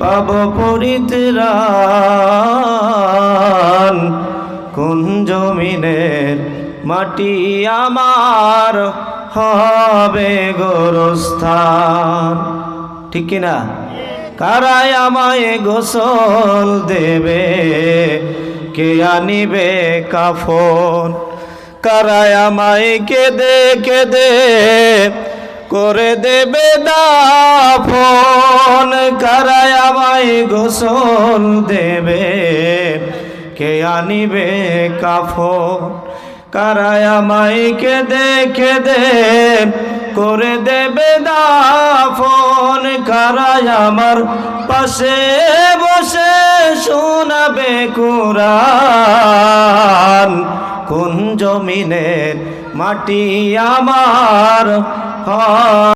পাব পরিত্রাণ কোন জমিনের মাটি আমার হবে গোরস্থান? ঠিক কিনা? কারায় আমায় গোসল দেবে, কে আনিবে কাফন? কারায় আমায় কেঁদে কেঁদে করে দেবে দাফন কারায় আমায় গোসল দেবে। কে আনিবে কাফন কারায় আমায় কেঁদে কেঁদে করে দেবে দাফন কারায় আমার পাশে বসে শোনাবে কোরআন। কোন জমিনের মাটি আমার? হয়